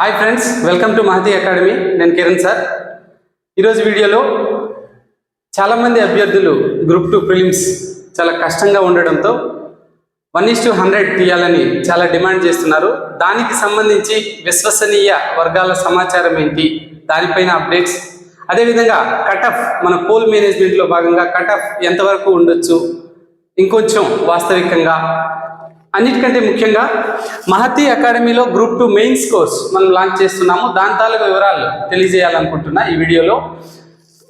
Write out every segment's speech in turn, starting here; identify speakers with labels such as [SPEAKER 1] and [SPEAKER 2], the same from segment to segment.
[SPEAKER 1] Hi friends welcome to Mahathi Academy నేను Kiran sir ఈరోజు వీడియోలో చాలామంది అభ్యర్థులు గ్రూప్ టూ ప్రిలిమ్స్ చాలా కష్టంగా ఉండడంతో వన్ ఇస్ టు హండ్రెడ్ తీయాలని చాలా డిమాండ్ చేస్తున్నారు. దానికి సంబంధించి విశ్వసనీయ వర్గాల సమాచారం ఏంటి? దానిపైన అప్డేట్స్. అదేవిధంగా కటఫ్ మన పోల్ మేనేజ్మెంట్లో భాగంగా కటఫ్ ఎంతవరకు ఉండొచ్చు? ఇంకొంచెం వాస్తవికంగా అన్నిటికంటే ముఖ్యంగా మహతి అకాడమీలో గ్రూప్ టూ మెయిన్స్ కోర్స్ మనం లాంచ్ చేస్తున్నాము. దాని తాలూకు వివరాలు తెలియజేయాలనుకుంటున్నా ఈ వీడియోలో.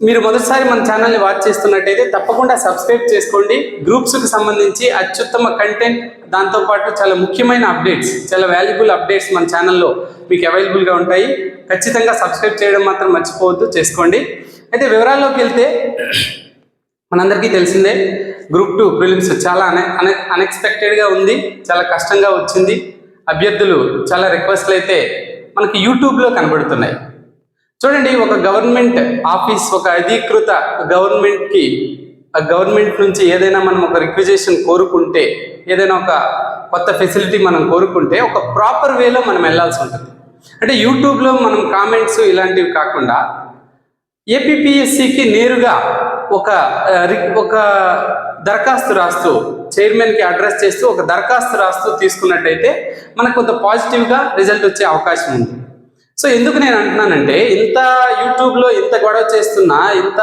[SPEAKER 1] మీరు మొదటిసారి మన ఛానల్ని వాచ్ చేస్తున్నట్టయితే తప్పకుండా సబ్స్క్రైబ్ చేసుకోండి. గ్రూప్స్కి సంబంధించి అత్యుత్తమ కంటెంట్ దాంతోపాటు చాలా ముఖ్యమైన అప్డేట్స్ చాలా వాల్యుబుల్ అప్డేట్స్ మన ఛానల్లో మీకు అవైలబుల్గా ఉంటాయి. ఖచ్చితంగా సబ్స్క్రైబ్ చేయడం మాత్రం మర్చిపోవద్దు చేసుకోండి. అయితే వివరాల్లోకి వెళ్తే మనందరికీ తెలిసిందే గ్రూప్ టూ ప్రిలిమ్స్ చాలా అనే అనే అన్ఎక్స్పెక్టెడ్గా ఉంది చాలా కష్టంగా వచ్చింది. అభ్యర్థులు చాలా రిక్వెస్ట్లు అయితే మనకి యూట్యూబ్లో కనబడుతున్నాయి. చూడండి ఒక గవర్నమెంట్ ఆఫీస్ ఒక అధీకృత గవర్నమెంట్కి ఆ గవర్నమెంట్ నుంచి ఏదైనా మనం ఒక రిక్విజేషన్ కోరుకుంటే ఏదైనా ఒక కొత్త ఫెసిలిటీ మనం కోరుకుంటే ఒక ప్రాపర్ వేలో మనం వెళ్ళాల్సి ఉంటుంది. అంటే యూట్యూబ్లో మనం కామెంట్స్ ఇలాంటివి కాకుండా ఏపీపీఎస్సికి నేరుగా ఒక ఒక దరఖాస్తు రాస్తూ చైర్మన్కి అడ్రస్ చేస్తూ ఒక దరఖాస్తు రాస్తూ తీసుకున్నట్టయితే మనకు కొంత పాజిటివ్గా రిజల్ట్ వచ్చే అవకాశం ఉంది. సో ఎందుకు నేను అంటున్నానంటే ఇంత యూట్యూబ్లో ఇంత గొడవ చేస్తున్నా ఇంత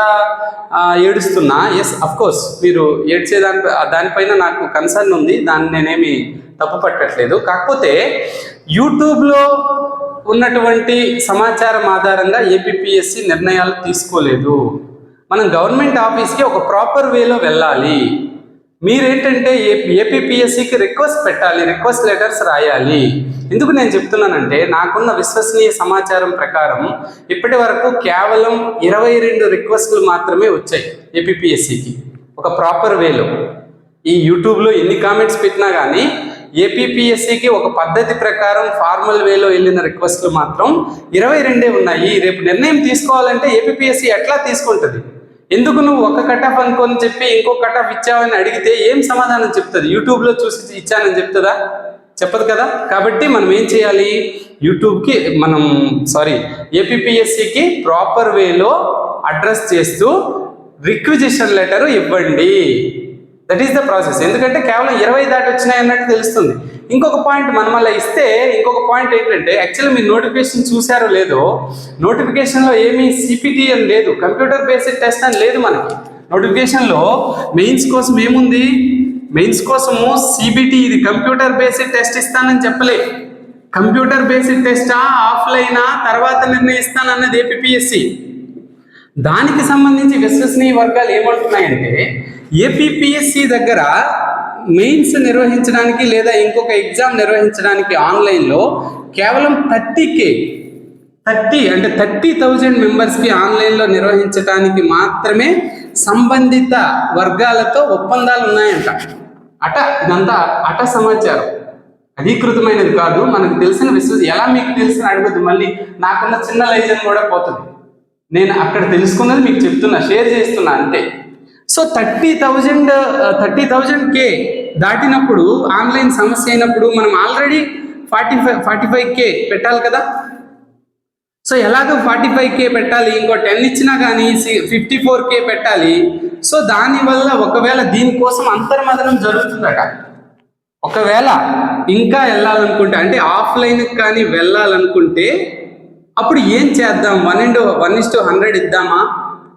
[SPEAKER 1] ఏడుస్తున్నా ఎస్ కోర్స్ మీరు ఏడ్చే దాని దానిపైన నాకు కన్సర్న్ ఉంది దాన్ని నేనేమి తప్పు పట్టట్లేదు. కాకపోతే యూట్యూబ్లో ఉన్నటువంటి సమాచారం ఆధారంగా ఏపీపీఎస్సి నిర్ణయాలు తీసుకోలేదు. మనం గవర్నమెంట్ ఆఫీస్కి ఒక ప్రాపర్ వేలో వెళ్ళాలి. మీరేంటంటే ఏ ఏపీపీఎస్సికి రిక్వెస్ట్ పెట్టాలి రిక్వెస్ట్ లెటర్స్ రాయాలి. ఎందుకు నేను చెప్తున్నానంటే నాకున్న విశ్వసనీయ సమాచారం ప్రకారం ఇప్పటి వరకు కేవలం ఇరవై రెండు రిక్వెస్ట్లు మాత్రమే వచ్చాయి ఏపీపీఎస్సికి ఒక ప్రాపర్ వేలో ఈ యూట్యూబ్లో ఎన్ని కామెంట్స్ పెట్టినా కానీ ఏపీపీఎస్సికి ఒక పద్ధతి ప్రకారం ఫార్మల్ వేలో వెళ్ళిన రిక్వెస్ట్లు మాత్రం ఇరవై రెండే ఉన్నాయి. రేపు నిర్ణయం తీసుకోవాలంటే ఏపీపీఎస్సి ఎట్లా తీసుకుంటుంది? ఎందుకు నువ్వు ఒక కటాఫ్ అనుకొని చెప్పి ఇంకో కటాఫ్ ఇచ్చావని అడిగితే ఏం సమాధానం చెప్తుంది? యూట్యూబ్లో చూసి ఇచ్చానని చెప్తుందా? చెప్పదు కదా? కాబట్టి మనం ఏం చేయాలి? యూట్యూబ్కి మనం సారీ ఏపీఎస్సికి ప్రాపర్ వేలో అడ్రస్ చేస్తూ రిక్విజిషన్ లెటర్ ఇవ్వండి. దట్ ఈస్ ద ప్రాసెస్ ఎందుకంటే కేవలం ఇరవై దాటి వచ్చినాయి అన్నట్టు తెలుస్తుంది. ఇంకొక పాయింట్ మనం అలా ఇస్తే ఇంకొక పాయింట్ ఏంటంటే యాక్చువల్లీ మీరు నోటిఫికేషన్ చూసారో లేదో నోటిఫికేషన్లో ఏమీ సిపిటి అని లేదు కంప్యూటర్ బేస్డ్ టెస్ట్ అని లేదు మనకి. నోటిఫికేషన్లో మెయిన్స్ కోసం ఏముంది? మెయిన్స్ కోసము సిబిటి ఇది కంప్యూటర్ బేస్డ్ టెస్ట్ ఇస్తానని చెప్పలే. కంప్యూటర్ బేస్డ్ టెస్టా ఆఫ్లైనా తర్వాత నిర్ణయిస్తానన్నది ఏపీఎస్సి దానికి సంబంధించి విశ్వసనీయ వర్గాలు ఏమంటున్నాయంటే ఏపీపీఎస్సి దగ్గర మెయిన్స్ నిర్వహించడానికి లేదా ఇంకొక ఎగ్జామ్ నిర్వహించడానికి ఆన్లైన్లో కేవలం థర్టీ కే థర్టీ అంటే థర్టీ థౌజండ్ మెంబర్స్కి ఆన్లైన్లో నిర్వహించడానికి మాత్రమే సంబంధిత వర్గాలతో ఒప్పందాలు ఉన్నాయంట. అట ఇదంతా అట సమాచారం. అధీకృతమైనది కాదు మనకు తెలిసిన విశ్వ ఎలా మీకు తెలిసిన అడగదు మళ్ళీ నాకున్న చిన్న లైజన్ కూడా పోతుంది. నేను అక్కడ తెలుసుకున్నది మీకు చెప్తున్నా షేర్ చేస్తున్నా అంతే. So thirty thousand thirty thousand K దాటినప్పుడు online సమస్య అయినప్పుడు మనం already forty five forty five K పెట్టాలి కదా? సో ఎలాగో ఫార్టీ ఫైవ్ కే పెట్టాలి ఇంకో టెన్ ఇచ్చినా కానీ ఫిఫ్టీ ఫోర్ కే పెట్టాలి. సో దానివల్ల ఒకవేళ దీనికోసం అంతర్మదనం జరుగుతుందట. ఒకవేళ ఇంకా వెళ్ళాలనుకుంటే అంటే ఆఫ్లైన్కి కానీ వెళ్ళాలనుకుంటే అప్పుడు ఏం చేద్దాం? One and one is to hundred ఇద్దామా?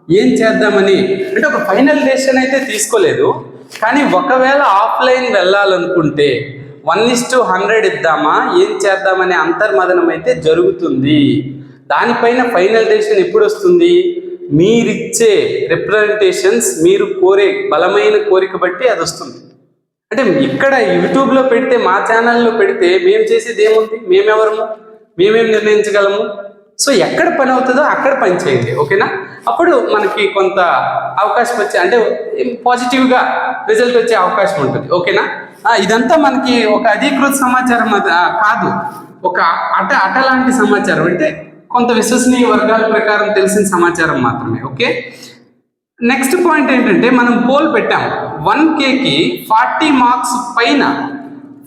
[SPEAKER 1] ఏం చేద్దామని? అంటే ఒక ఫైనల్ డెసిషన్ అయితే తీసుకోలేదు. కానీ ఒకవేళ ఆఫ్లైన్ వెళ్ళాలనుకుంటే వన్ ఇస్ టు హండ్రెడ్ ఇద్దామా? ఏం చేద్దామనే అంతర్మదనం అయితే జరుగుతుంది. దానిపైన ఫైనల్ డెసిషన్ ఎప్పుడు వస్తుంది మీరిచ్చే రిప్రజెంటేషన్స్ మీరు కోరే బలమైన కోరిక బట్టి అది వస్తుంది అంటే ఇక్కడ యూట్యూబ్లో పెడితే మా ఛానల్లో పెడితే మేము చేసేది ఏముంది? మేమెవరము? మేమేం నిర్ణయించగలము? సో ఎక్కడ పని అవుతుందో అక్కడ పని చేయండి ఓకేనా? అప్పుడు మనకి కొంత అవకాశం వచ్చే అంటే పాజిటివ్గా రిజల్ట్ వచ్చే అవకాశం ఉంటుంది ఓకేనా? ఇదంతా మనకి ఒక అధీకృత సమాచారం కాదు. ఒక అట అట లాంటి సమాచారం అంటే కొంత విశ్వసనీయ వర్గాల ప్రకారం తెలిసిన సమాచారం మాత్రమే ఓకే? నెక్స్ట్ పాయింట్ ఏంటంటే మనం పోల్ పెట్టాం వన్ కేకి ఫార్టీ మార్క్స్ పైన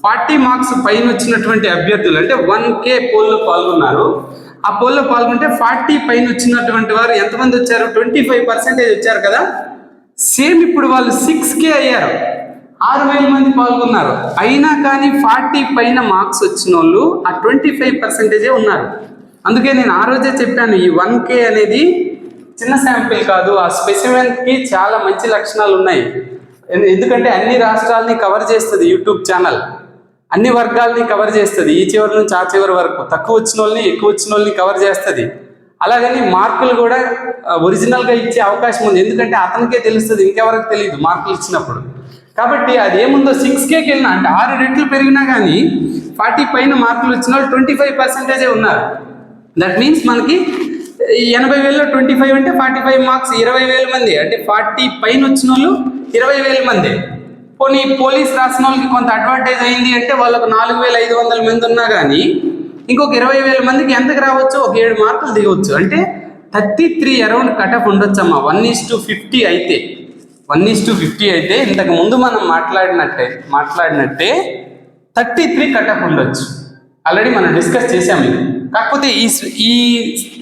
[SPEAKER 1] ఫార్టీ మార్క్స్ పైన వచ్చినటువంటి అభ్యర్థులు అంటే వన్ కే పోల్లో పాల్గొన్నారు. ఆ పోల్లో పాల్గొంటే ఫార్టీ పైన వచ్చినటువంటి వారు ఎంతమంది వచ్చారు? ట్వంటీ ఫైవ్ పర్సెంటేజ్ వచ్చారు కదా. సేమ్ ఇప్పుడు వాళ్ళు సిక్స్ కే అయ్యారు. ఆరు వేల మంది పాల్గొన్నారు. అయినా కానీ ఫార్టీ పైన మార్క్స్ వచ్చిన వాళ్ళు ఆ ట్వంటీ ఫైవ్ పర్సెంటేజే ఉన్నారు. అందుకే నేను ఆ రోజే చెప్పాను ఈ వన్ కే అనేది చిన్న శాంపిల్ కాదు. ఆ స్పెసిమెన్ చాలా మంచి లక్షణాలు ఉన్నాయి ఎందుకంటే అన్ని రాష్ట్రాలని కవర్ చేస్తుంది యూట్యూబ్ ఛానల్. అన్ని వర్గాల్ని కవర్ చేస్తుంది. ఈ చివరి నుంచి ఆ చివరి వరకు. తక్కువ వచ్చిన వాళ్ళని ఎక్కువ వచ్చిన వాళ్ళని కవర్ చేస్తుంది. అలాగని మార్కులు కూడా ఒరిజినల్గా ఇచ్చే అవకాశం ఉంది. ఎందుకంటే అతనికే తెలుస్తుంది ఇంకెవరికి తెలియదు మార్కులు ఇచ్చినప్పుడు. కాబట్టి అది ఏముందో సిక్స్ కేకి వెళ్ళినా అంటే ఆరు రెట్లు పెరిగినా కానీ ఫార్టీ పైన మార్కులు వచ్చిన వాళ్ళు ట్వంటీ ఫైవ్ పర్సెంటేజే ఉన్నారు. దట్ మీన్స్ మనకి ఎనభై వేలలో ట్వంటీ ఫైవ్ అంటే ఫార్టీ ఫైవ్ మార్క్స్ ఇరవై వేల మంది. అంటే ఫార్టీ పైన వచ్చిన వాళ్ళు ఇరవై వేల మంది. పోనీ పోలీస్ రాసిన వాళ్ళకి కొంత అడ్వాంటేజ్ అయింది అంటే వాళ్ళకు నాలుగు వేల ఐదు వందల మంది ఉన్నా కానీ ఇంకొక ఇరవై వేల మందికి ఎంతకు రావచ్చు? ఒక ఏడు మార్కులు దిగవచ్చు అంటే థర్టీ త్రీ అరౌండ్ కటఫ్ ఉండొచ్చమ్మా. వన్ ఈస్ టు ఫిఫ్టీ అయితే. వన్ ఈస్ టు ఫిఫ్టీ అయితే ఇంతకు ముందు మనం మాట్లాడినట్టే మాట్లాడినట్టే థర్టీ త్రీ కటఫ్ ఉండొచ్చు. ఆల్రెడీ మనం డిస్కస్ చేసాము ఇది. కాకపోతే ఈ ఈ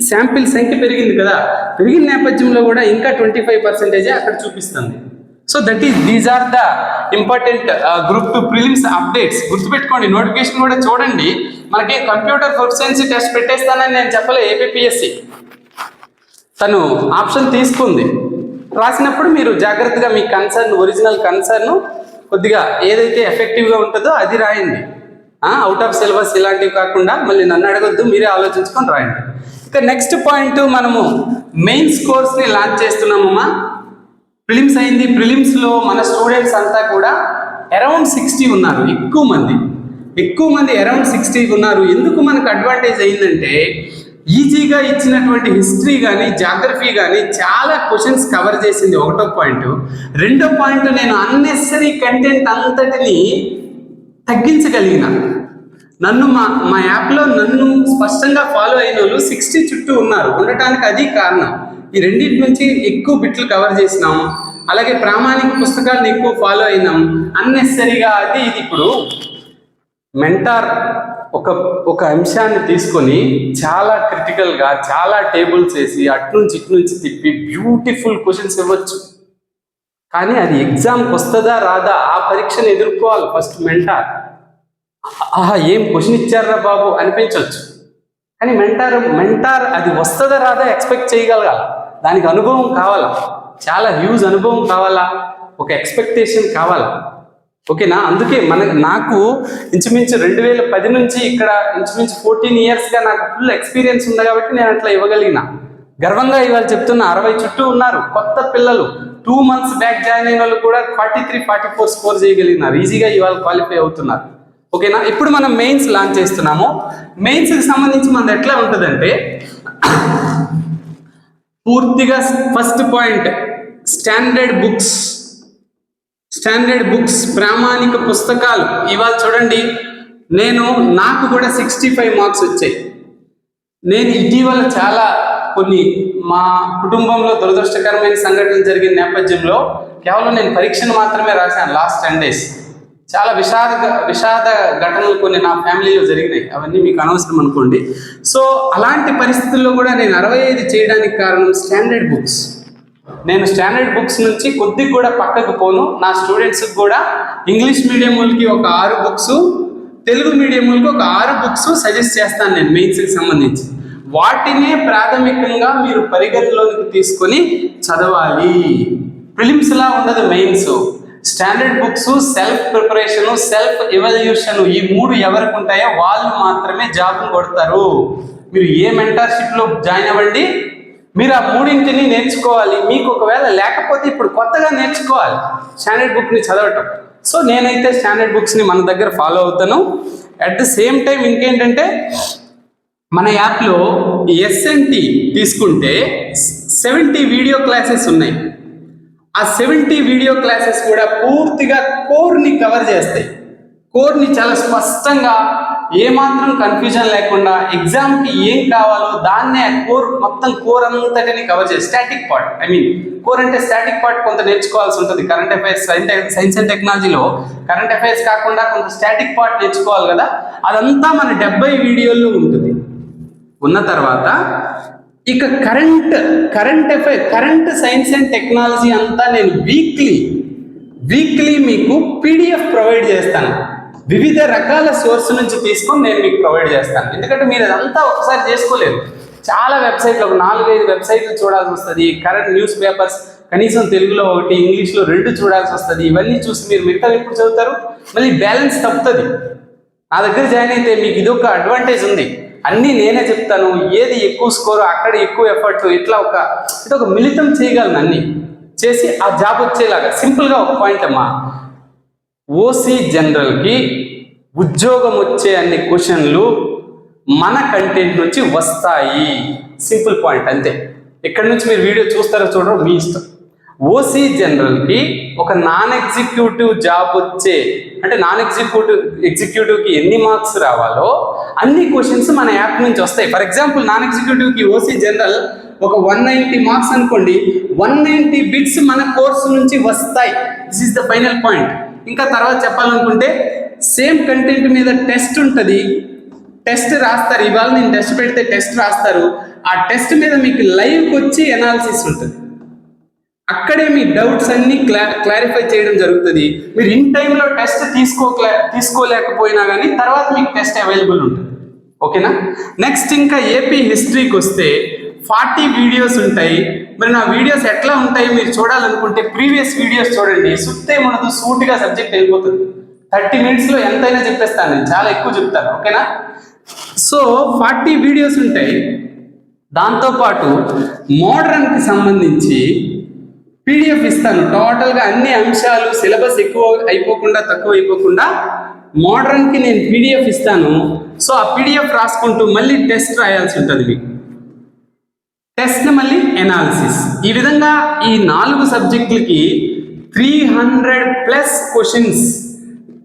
[SPEAKER 1] శాంపిల్ సంఖ్య పెరిగింది కదా. పెరిగిన నేపథ్యంలో కూడా ఇంకా ట్వంటీ ఫైవ్ పర్సెంటేజే అక్కడ చూపిస్తుంది. So that is these are the important group two prelims updates గుర్తుపెట్టుకోండి నోటిఫికేషన్ కూడా చూడండి. మనకి కంప్యూటర్ ప్రొఫిషియన్సీ టెస్ట్ పెట్టేస్తానని నేను చెప్పలే ఏపీఎస్సి తను ఆప్షన్ తీసుకుంది. రాసినప్పుడు మీరు జాగ్రత్తగా మీ కన్సర్న్ ఒరిజినల్ కన్సర్న్ కొద్దిగా ఏదైతే ఎఫెక్టివ్గా ఉంటుందో అది రాయండి. అవుట్ ఆఫ్ సిలబస్ ఇలాంటివి కాకుండా మళ్ళీ నన్ను అడగొద్దు మీరే ఆలోచించుకొని రాయండి. ఇక నెక్స్ట్ పాయింట్ మనము మెయిన్స్ కోర్స్ని లాంచ్ చేస్తున్నామమ్మా. ప్రిలిమ్స్ అయింది. ప్రిలిమ్స్లో మన స్టూడెంట్స్ అంతా కూడా అరౌండ్ సిక్స్టీ ఉన్నారు. ఎక్కువ మంది. ఎక్కువ మంది అరౌండ్ సిక్స్టీ ఉన్నారు. ఎందుకు మనకు అడ్వాంటేజ్ అయిందంటే ఈజీగా ఇచ్చినటువంటి హిస్టరీ కానీ జాగ్రఫీ కానీ చాలా క్వశ్చన్స్ కవర్ చేసింది. ఒకటో పాయింట్. రెండో పాయింట్ నేను అన్నెసరీ కంటెంట్ అంతటిని తగ్గించగలిగిన. నన్ను మా మా యాప్లో నన్ను స్పష్టంగా ఫాలో అయిన వాళ్ళు సిక్స్టీ చుట్టూ ఉన్నారు. ఉండటానికి అది కారణం. ఈ రెండింటి నుంచి ఎక్కువ బిట్లు కవర్ చేసినాం. అలాగే ప్రామాణిక పుస్తకాలను ఎక్కువ ఫాలో అయినాం. అన్నెసరిగా అది ఇది ఇప్పుడు మెంటార్ ఒక ఒక అంశాన్ని తీసుకొని చాలా క్రిటికల్గా చాలా టేబుల్స్ వేసి అటు నుంచి ఇటు నుంచి తిప్పి బ్యూటిఫుల్ క్వశ్చన్స్ ఇవ్వచ్చు. కానీ అది ఎగ్జామ్కి వస్తుందా రాదా? ఆ పరీక్షను ఎదుర్కోవాలి ఫస్ట్ మెంటార్ ఆహా ఏం క్వశ్చన్ ఇచ్చారా బాబు? అనిపించవచ్చు కానీ మెంటార్ మెంటార్ అది వస్తుందా రాదా? ఎక్స్పెక్ట్ చేయగలగాలి. దానికి అనుభవం కావాలా? చాలా హ్యూజ్ అనుభవం కావాలా? ఒక ఎక్స్పెక్టేషన్ కావాలా? ఓకేనా అందుకే మన నాకు ఇంచుమించు రెండు వేల పది నుంచి ఇక్కడ ఇంచుమించు ఫోర్టీన్ ఇయర్స్గా నాకు ఫుల్ ఎక్స్పీరియన్స్ ఉంది కాబట్టి నేను అట్లా ఇవ్వగలిగిన. గర్వంగా ఇవాళ చెప్తున్న అరవై చుట్టూ ఉన్నారు కొత్త పిల్లలు. టూ మంత్స్ బ్యాక్ జాయిన్ అయిన వాళ్ళు కూడా forty three forty four score చేయగలిగినారు ఈజీగా ఇవాళ క్వాలిఫై అవుతున్నారు. ఓకేనా ఇప్పుడు మనం మెయిన్స్ లాంచ్ చేస్తున్నాము. మెయిన్స్కి సంబంధించి మనది ఎట్లా ఉంటుందంటే పూర్తిగా first point standard books standard books ప్రామాణిక పుస్తకాలు. ఇవాళ చూడండి నేను నాకు కూడా సిక్స్టీ ఫైవ్ మార్క్స్ వచ్చాయి. నేను ఇటీవల చాలా కొన్ని మా కుటుంబంలో దురదృష్టకరమైన సంఘటనలు జరిగిన నేపథ్యంలో కేవలం నేను పరీక్షను మాత్రమే రాశాను లాస్ట్ టెన్ డేస్ చాలా విషాద విషాద ఘటనలు కొన్ని నా ఫ్యామిలీలో జరిగినాయి. అవన్నీ మీకు అనవసరం అనుకోండి. సో అలాంటి పరిస్థితుల్లో కూడా నేను అరవై ఐదు చేయడానికి కారణం స్టాండర్డ్ బుక్స్. నేను స్టాండర్డ్ బుక్స్ నుంచి కొద్ది కూడా పక్కకు పోను. నా స్టూడెంట్స్కి కూడా ఇంగ్లీష్ మీడియం వాళ్ళకి ఒక ఆరు బుక్స్ తెలుగు మీడియం వాళ్ళకి ఒక ఆరు బుక్స్ సజెస్ట్ చేస్తాను నేను మెయిన్స్కి సంబంధించి. వాటినే ప్రాథమికంగా మీరు పరిగణలోనికి తీసుకొని చదవాలి. ప్రిలిమ్స్ ఉండదు mains. Standard books self preparation self evolution ఈ మూడు ఎవరికి ఉంటాయో వాళ్ళు మాత్రమే జాబ్ కొడతారు. మీరు ఏ mentorship లో జాయిన్ అవ్వండి మీరు ఆ మూడింటిని నేర్చుకోవాలి. మీకు ఒకవేళ లేకపోతే ఇప్పుడు కొత్తగా నేర్చుకోవాలి స్టాండర్డ్ బుక్ని చదవటం. సో నేనైతే స్టాండర్డ్ బుక్స్ని మన దగ్గర ఫాలో అవుతాను. అట్ ద సేమ్ టైం ఇంకేంటంటే మన యాప్లో ఎస్ఎన్టీ తీసుకుంటే సెవెంటీ వీడియో క్లాసెస్ ఉన్నాయి. ఆ సెవెంటీ వీడియో క్లాసెస్ కూడా పూర్తిగా కోర్ని కవర్ చేస్తాయి. కోర్ని చాలా స్పష్టంగా ఏమాత్రం కన్ఫ్యూజన్ లేకుండా ఎగ్జామ్కి ఏం కావాలో దాన్నే కోర్ మొత్తం కోర్ అంతటిని కవర్ చేసి static part I mean core అంటే స్టాటిక్ పార్ట్ కొంత నేర్చుకోవాల్సి ఉంటుంది. కరెంట్ అఫైర్స్ సైన్స్ అండ్ టెక్నాలజీలో కరెంట్ అఫైర్స్ కాకుండా కొంత స్టాటిక్ పార్ట్ నేర్చుకోవాలి కదా. అదంతా మన డెబ్బై వీడియోల్లో ఉంటుంది. ఉన్న తర్వాత ఇక current current affair current science and technology అంతా నేను వీక్లీ వీక్లీ మీకు పీడిఎఫ్ ప్రొవైడ్ చేస్తాను. వివిధ రకాల సోర్స్ నుంచి తీసుకొని నేను మీకు ప్రొవైడ్ చేస్తాను. ఎందుకంటే మీరు అదంతా ఒకసారి చేసుకోలేరు. చాలా వెబ్సైట్లు ఒక నాలుగైదు వెబ్సైట్లు చూడాల్సి వస్తుంది. కరెంట్ న్యూస్ పేపర్స్ కనీసం తెలుగులో ఒకటి ఇంగ్లీష్లో రెండు చూడాల్సి వస్తుంది. ఇవన్నీ చూసి మీరు మిగతా ఎప్పుడు చదువుతారు? మళ్ళీ బ్యాలెన్స్ తప్పుతుంది. నా దగ్గర జాయిన్ అయితే మీకు ఇది ఒక అడ్వాంటేజ్ ఉంది. అన్నీ నేనే చెప్తాను. ఏది ఎక్కువ స్కోర్ అక్కడ ఎక్కువ ఎఫర్ట్ ఇట్లా ఒక ఇట్లా ఒక మిళితం చేయగలను అన్ని. చేసి ఆ జాబ్ వచ్చేలాగా. సింపుల్గా ఒక పాయింట్ అమ్మా. ఓసీ జనరల్కి ఉద్యోగం వచ్చే అన్ని క్వశ్చన్లు మన కంటెంట్ నుంచి వస్తాయి. సింపుల్ పాయింట్ అంతే. ఎక్కడి నుంచి మీరు వీడియో చూస్తారో చూడడం మీ ఇష్టం. ఓసీ జనరల్కి ఒక నాన్ ఎగ్జిక్యూటివ్ జాబ్ వచ్చే అంటే నాన్ ఎగ్జిక్యూటివ్ ఎగ్జిక్యూటివ్కి ఎన్ని మార్క్స్ రావాలో అన్ని క్వశ్చన్స్ మన యాప్ నుంచి వస్తాయి. ఫర్ ఎగ్జాంపుల్ నాన్ ఎగ్జిక్యూటివ్కి ఓసీ జనరల్ ఒక వన్ నైంటీ మార్క్స్ అనుకోండి వన్ నైంటీ బిట్స్ మన కోర్సు నుంచి వస్తాయి. This is the final point ఇంకా తర్వాత చెప్పాలనుకుంటే సేమ్ కంటెంట్ మీద టెస్ట్ ఉంటుంది. టెస్ట్ రాస్తారు. ఇవాళ నేను టెస్ట్ పెడితే టెస్ట్ రాస్తారు. ఆ టెస్ట్ మీద మీకు లైవ్కి వచ్చి ఎనాలిసిస్ ఉంటుంది. అక్కడే మీ డౌట్స్ అన్ని క్లా క్లారిఫై చేయడం జరుగుతుంది. మీరు ఇన్ టైంలో టెస్ట్ తీసుకో తీసుకోలేకపోయినా కానీ తర్వాత మీకు టెస్ట్ అవైలబుల్ ఉంటుంది. ఓకేనా? నెక్స్ట్ ఇంకా ఏపీ హిస్టరీకి వస్తే ఫార్టీ వీడియోస్ ఉంటాయి. మరి నా వీడియోస్ ఎట్లా ఉంటాయి మీరు చూడాలనుకుంటే ప్రీవియస్ వీడియోస్ చూడండి. సుత్తే మనకు సూటిగా సబ్జెక్ట్ వెళ్ళిపోతుంది. థర్టీ మినిట్స్లో ఎంతైనా చెప్పేస్తాను. నేను చాలా ఎక్కువ చెప్తాను. ఓకేనా? సో ఫార్టీ వీడియోస్ ఉంటాయి. దాంతోపాటు మోడర్న్కి సంబంధించి పీడిఎఫ్ ఇస్తాను. టోటల్గా అన్ని అంశాలు సిలబస్ ఎక్కువ అయిపోకుండా తక్కువ అయిపోకుండా మోడర్న్కి నేను పీడిఎఫ్ ఇస్తాను. సో ఆ పీడిఎఫ్ రాసుకుంటూ మళ్ళీ టెస్ట్ రాయాల్సి ఉంటుంది మీకు. టెస్ట్ మళ్ళీ ఎనాలిసిస్ ఈ విధంగా ఈ నాలుగు సబ్జెక్టులకి త్రీ హండ్రెడ్ ప్లస్ క్వశ్చన్స్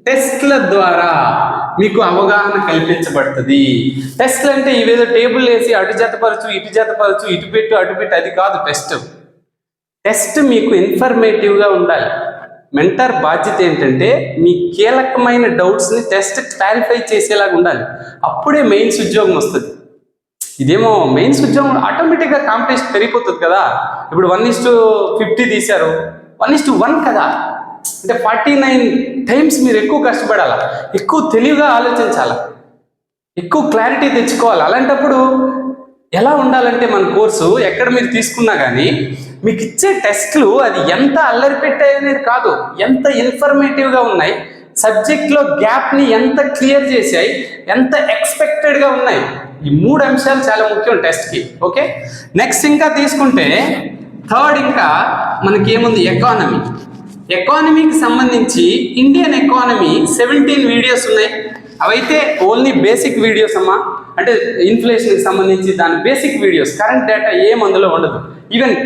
[SPEAKER 1] టెస్ట్ల ద్వారా మీకు అవగాహన కల్పించబడుతుంది. టెస్ట్లు అంటే ఇవేదో టేబుల్ వేసి అటు జతపరచు ఇటు జతపరచు ఇటు పెట్టు అటు పెట్టు అది కాదు టెస్ట్ టెస్ట్ మీకు ఇన్ఫర్మేటివ్గా ఉండాలి. మెంటర్ బాధ్యత ఏంటంటే మీ కీలకమైన డౌట్స్ని టెస్ట్ క్లారిఫై చేసేలాగా ఉండాలి. అప్పుడే మెయిన్స్ ఉద్యోగం వస్తుంది. ఇదేమో మెయిన్స్ ఉద్యోగం ఆటోమేటిక్గా కాంపిటీషన్ పెరిగిపోతుంది కదా. ఇప్పుడు వన్ ఇస్ టు ఫిఫ్టీ తీశారు. వన్ ఇస్ టు వన్ కదా. అంటే ఫార్టీ నైన్ టైమ్స్ మీరు ఎక్కువ కష్టపడాలా? ఎక్కువ తెలివిగా ఆలోచించాలా? ఎక్కువ క్లారిటీ తెచ్చుకోవాలి? అలాంటప్పుడు ఎలా ఉండాలంటే మన కోర్సు ఎక్కడ మీరు తీసుకున్నా కానీ మీకు ఇచ్చే టెస్ట్లు అది ఎంత అల్లరి పెట్టాయి అనేది కాదు. ఎంత ఇన్ఫర్మేటివ్గా ఉన్నాయి. సబ్జెక్ట్లో గ్యాప్ని ఎంత క్లియర్ చేశాయి. ఎంత ఎక్స్పెక్టెడ్గా ఉన్నాయి. ఈ మూడు అంశాలు చాలా ముఖ్యం టెస్ట్కి. ఓకే? నెక్స్ట్ ఇంకా తీసుకుంటే థర్డ్ ఇంకా మనకి ఏముంది ఎకానమీ. ఎకానమీకి సంబంధించి ఇండియన్ ఎకానమీ సెవెంటీన్ వీడియోస్ ఉన్నాయి. అవైతే ఓన్లీ బేసిక్ వీడియోస్ అమ్మా. అంటే ఇన్ఫ్లేషన్కి సంబంధించి దాని బేసిక్ వీడియోస్. కరెంట్ డేటా ఏం అందులో ఉండదు. ఈవెన్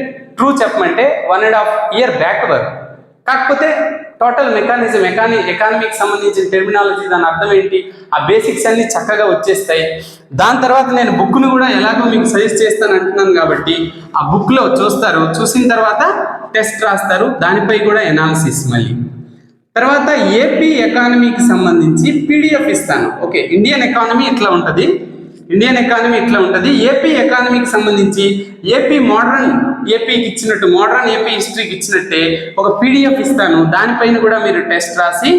[SPEAKER 1] ట్రూ చెప్పమంటే one and half year back backward కాకపోతే టోటల్ మెకానిజం ఎకాని ఎకానమీకి సంబంధించిన టెర్మినాలజీ దాని అర్థం ఏంటి? ఆ బేసిక్స్ అన్ని చక్కగా వచ్చేస్తాయి. దాని తర్వాత నేను బుక్ను కూడా ఎలాగో మీకు సజెస్ట్ చేస్తాను అంటున్నాను కాబట్టి ఆ బుక్లో చూస్తారు. చూసిన తర్వాత టెస్ట్ రాస్తారు. దానిపై కూడా ఎనాలిసిస్ మళ్ళీ. తర్వాత ఏపీ ఎకానమీకి సంబంధించి పీడిఎఫ్ ఇస్తాను. ఓకే ఇండియన్ ఎకానమీ ఇట్లా ఉంటుంది. ఇండియన్ ఎకానమీ ఇట్లా ఉంటుంది. ఏపీ ఎకానమీకి సంబంధించి ఏపీ మోడర్న్ ఏపీకి ఇచ్చినట్టు మోడర్న్ ఏపీ హిస్టరీకి ఇచ్చినట్టే ఒక పీడిఎఫ్ ఇస్తాను. దానిపైన కూడా మీరు టెస్ట్ రాసి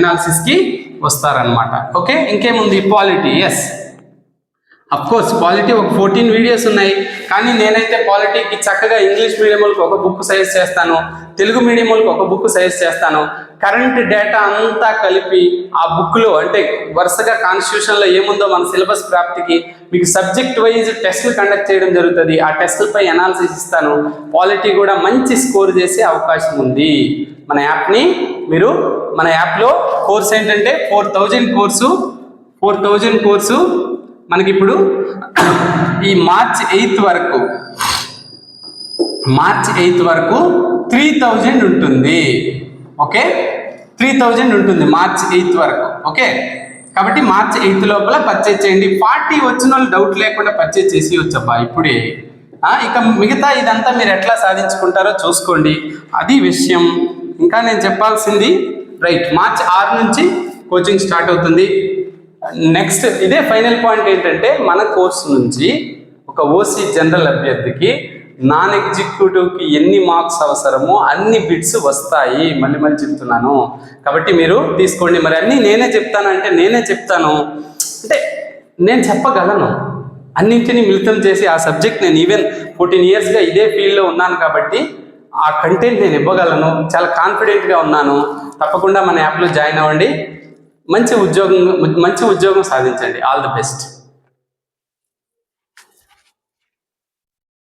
[SPEAKER 1] ఎనాలిసిస్కి వస్తారనమాట ఓకే ఇంకేముంది? Polity yes of course polity ఒక ఫోర్టీన్ వీడియోస్ ఉన్నాయి. కానీ నేనైతే పాలిటీకి చక్కగా ఇంగ్లీష్ మీడియం వాళ్ళకి ఒక బుక్ సజెస్ట్ చేస్తాను. తెలుగు మీడియం వాళ్ళకి ఒక బుక్ సజెస్ట్ చేస్తాను. కరెంట్ డేటా అంతా కలిపి ఆ బుక్లో అంటే వరుసగా కాన్స్టిట్యూషన్లో ఏముందో మన సిలబస్ ప్రాప్తికి మీకు సబ్జెక్ట్ వైజ్ టెస్టులు కండక్ట్ చేయడం జరుగుతుంది. ఆ టెస్టులపై అనాలిసిస్ ఇస్తాను. క్వాలిటీ కూడా మంచి స్కోర్ చేసే అవకాశం ఉంది. మన యాప్ని మీరు మన యాప్లో కోర్స్ ఏంటంటే four thousand course four thousand course మనకి ఇప్పుడు ఈ మార్చ్ ఎయిత్ వరకు మార్చ్ ఎయిత్ వరకు త్రీ థౌజండ్ ఉంటుంది. ఓకే త్రీ థౌజండ్ ఉంటుంది మార్చ్ ఎయిత్ వరకు. ఓకే కాబట్టి మార్చి ఎయిత్ లోపల పర్చేజ్ చేయండి. ఫార్టీ వచ్చిన వాళ్ళు డౌట్ లేకుండా పర్చేజ్ చేసి వచ్చబ్బా ఇప్పుడే ఇక మిగతా ఇదంతా మీరు ఎట్లా సాధించుకుంటారో చూసుకోండి. అది విషయం. ఇంకా నేను చెప్పాల్సింది రైట్ మార్చ్ ఆరు నుంచి కోచింగ్ స్టార్ట్ అవుతుంది. నెక్స్ట్ ఇదే ఫైనల్ పాయింట్ ఏంటంటే మన కోర్సు నుంచి ఒక ఓసీ జనరల్ అభ్యర్థికి నాన్ ఎగ్జిక్యూటివ్కి ఎన్ని మార్క్స్ అవసరమో అన్ని బిట్స్ వస్తాయి. మళ్ళీ మళ్ళీ చెప్తున్నాను. కాబట్టి మీరు తీసుకోండి. మరి అన్నీ నేనే చెప్తాను అంటే నేనే చెప్తాను. అంటే నేను చెప్పగలను. అన్నింటినీ మిళితం చేసి ఆ సబ్జెక్ట్ నేను ఈవెన్ ఫోర్టీన్ ఇయర్స్గా ఇదే ఫీల్డ్లో ఉన్నాను కాబట్టి ఆ కంటెంట్ నేను ఇవ్వగలను. చాలా కాన్ఫిడెంట్గా ఉన్నాను. తప్పకుండా మన యాప్లో జాయిన్ అవ్వండి. మంచి ఉద్యోగం మంచి ఉద్యోగం సాధించండి. All the best.